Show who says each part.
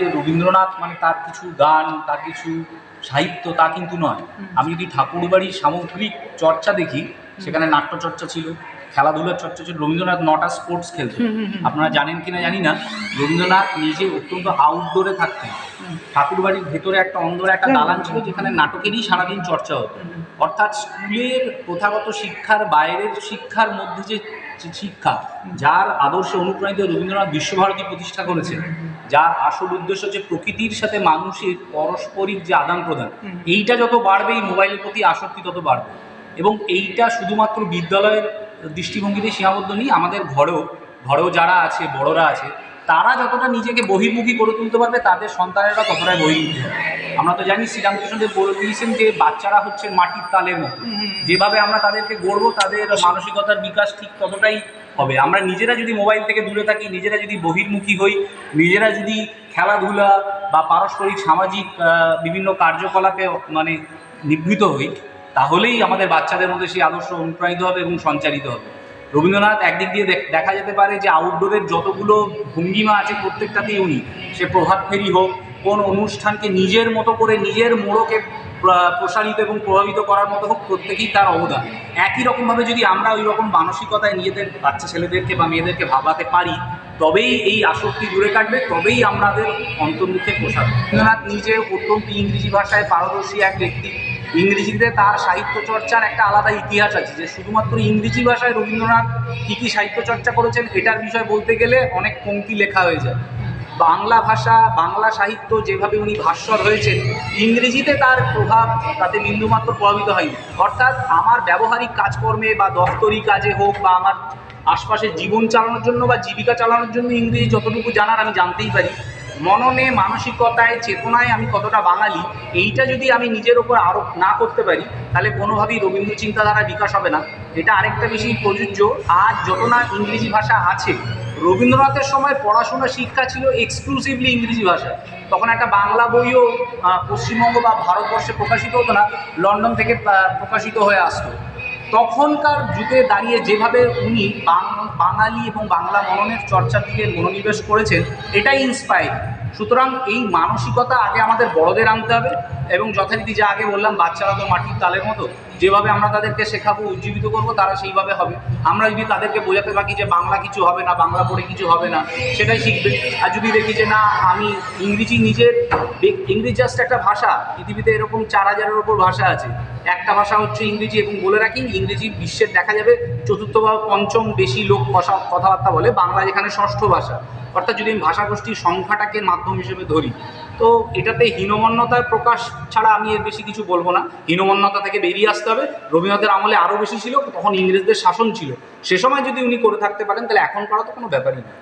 Speaker 1: যে রবীন্দ্রনাথ মানে তার কিছু গান তার কিছু সাহিত্য তা কিন্তু নয়। আমি যদি ঠাকুরবাড়ির সামগ্রিক চর্চা দেখি সেখানে নাট্য চর্চা ছিল খেলাধুলার চর্চা ছিল রবীন্দ্রনাথ নটা স্পোর্টস খেলতেন। আপনারা জানেন কিনা জানি না রবীন্দ্রনাথ নিজে অত্যন্ত আউটডোরে থাকতেন। ঠাকুরবাড়ির ভেতরে একটা অন্দরে একটা দালান ছিল যেখানে নাটকেরই সারাদিন চর্চা হতো। অর্থাৎ স্কুলের প্রথাগত শিক্ষার বাইরের শিক্ষার মধ্যে যে শিক্ষা যার আদর্শে অনুপ্রাণিত রবীন্দ্রনাথ বিশ্বভারতী প্রতিষ্ঠা করেছেন যার আসল উদ্দেশ্য হচ্ছে প্রকৃতির সাথে মানুষের পরস্পরিক যে আদান প্রদান এইটা যত বাড়বে এই মোবাইলের প্রতি আসক্তি তত বাড়বে। এবং এইটা শুধুমাত্র বিদ্যালয়ের দৃষ্টিভঙ্গিতে সীমাবদ্ধ নেই আমাদের ঘরেও ঘরেও যারা আছে বড়রা আছে তারা যতটা নিজেকে বহির্মুখী করে তুলতে পারবে তাদের সন্তানেরা ততটাই বহির্মুখী হবে। আমরা তো জানি শ্রীরামকৃষ্ণদেব বলে দিয়েছেন যে বাচ্চারা হচ্ছে মাটির তালের মতো। যেভাবে আমরা তাদেরকে গড়বো তাদের মানসিকতার বিকাশ ঠিক ততটাই হবে। আমরা নিজেরা যদি মোবাইল থেকে দূরে থাকি নিজেরা যদি বহির্মুখী হই নিজেরা যদি খেলাধুলা বা পারস্পরিক সামাজিক বিভিন্ন কার্যকলাপে মানে নিবৃত হই তাহলেই আমাদের বাচ্চাদের মধ্যে সেই আদর্শ অনুপ্রাণিত হবে এবং সঞ্চারিত হবে। রবীন্দ্রনাথ একদিক দিয়ে দেখ- দেখা যেতে পারে যে আউটডোরের যতগুলো ভঙ্গিমা আছে প্রত্যেকটাতেই উনি। সে প্রভাত ফেরি হোক কোন অনুষ্ঠানকে নিজের মতো করে নিজের মোড়কে প্রসারিত এবং প্রভাবিত করার মতো হোক, প্রত্যেকেই তার অবদান। একই রকমভাবে যদি আমরা ওই রকম মানসিকতায় নিজেদের বাচ্চা ছেলেদেরকে বা মেয়েদেরকে ভাবাতে পারি, তবেই এই আসক্তি দূরে কাটবে, তবেই আমাদের অন্তর্মুখে প্রসার রবীন্দ্রনাথ নিজে অত্যন্ত ইংরেজি ভাষায় পারদর্শী এক ব্যক্তি। ইংরেজিতে তার সাহিত্য চর্চার একটা আলাদা ইতিহাস আছে, যে শুধুমাত্র ইংরেজি ভাষায় রবীন্দ্রনাথ কী কী সাহিত্য চর্চা করেছেন, এটার বিষয় বলতে গেলে অনেক পঙ্ক্তি লেখা হয়ে যায়। বাংলা ভাষা, বাংলা সাহিত্য যেভাবে উনি ভাস্বর হয়েছেন, ইংরেজিতে তার প্রভাব তাতে বিন্দুমাত্র প্রভাবিত হয়নি। অর্থাৎ আমার ব্যবহারিক কাজকর্মে বা দপ্তরি কাজে হোক বা আমার আশপাশের জীবন চালানোর জন্য বা জীবিকা চালানোর জন্য ইংরেজি যতটুকু জানার আমি জানতেই পারি। মননে, মানসিকতায়, চেতনায় আমি কতটা বাঙালি, এইটা যদি আমি নিজের ওপর আরোপ না করতে পারি, তাহলে কোনোভাবেই রবীন্দ্র চিন্তাধারা বিকাশ হবে না। এটা আরেকটা বেশি প্রযোজ্য। আজ যত না ইংরেজি ভাষা আছে রবীন্দ্রনাথের সময় পড়াশোনা শিক্ষা ছিল এক্সক্লুসিভলি ইংরেজি ভাষা তখন একটা বাংলা বইও পশ্চিমবঙ্গ বা ভারতবর্ষে প্রকাশিত হতো না, লন্ডন থেকে প্রকাশিত হয়ে আসতো। তখনকার যুগে দাঁড়িয়ে যেভাবে উনি বাঙালি এবং বাংলা মননের চর্চার দিকে মনোনিবেশ করেছেন, এটাই ইন্সপায়ার সুতরাং এই মানসিকতা আগে আমাদের বড়দের আনতে হবে এবং যথারীতি যা আগে বললাম, বাচ্চারা তো মাটির তালের মতো, যেভাবে আমরা তাদেরকে শেখাবো, উজ্জীবিত করব, তারা সেইভাবে হবে। আমরা যদি তাদেরকে বোঝাতে থাকি যে বাংলা কিছু হবে না, বাংলা পড়ে কিছু হবে না, সেটাই শিখবে। আর যদি দেখি যে না, আমি ইংরেজি নিজের ইংরেজি জাস্ট একটা ভাষা, পৃথিবীতে এরকম চার হাজারের ওপর ভাষা আছে। একটা ভাষা হচ্ছে ইংরেজি এবং বলে রাখি, ইংরেজি বিশ্বের দেখা যাবে চতুর্থ বা পঞ্চম বেশি লোক কথাবার্তা বলে, বাংলা যেখানে ষষ্ঠ ভাষা। অর্থাৎ যদি আমি ভাষাগোষ্ঠীর সংখ্যাটাকে মাধ্যম হিসেবে ধরি, তো এটাতে হীনমন্যতার প্রকাশ ছাড়া আমি এর বেশি কিছু বলব না। হীনমন্যতা থেকে বেরিয়ে আসতে হবে। রবীন্দ্রনাথের আমলে আরও বেশি ছিল, তখন ইংরেজদের শাসন ছিল। সে সময় যদি উনি করে থাকতে পারেন, তাহলে এখন করা তো কোনো ব্যাপারই না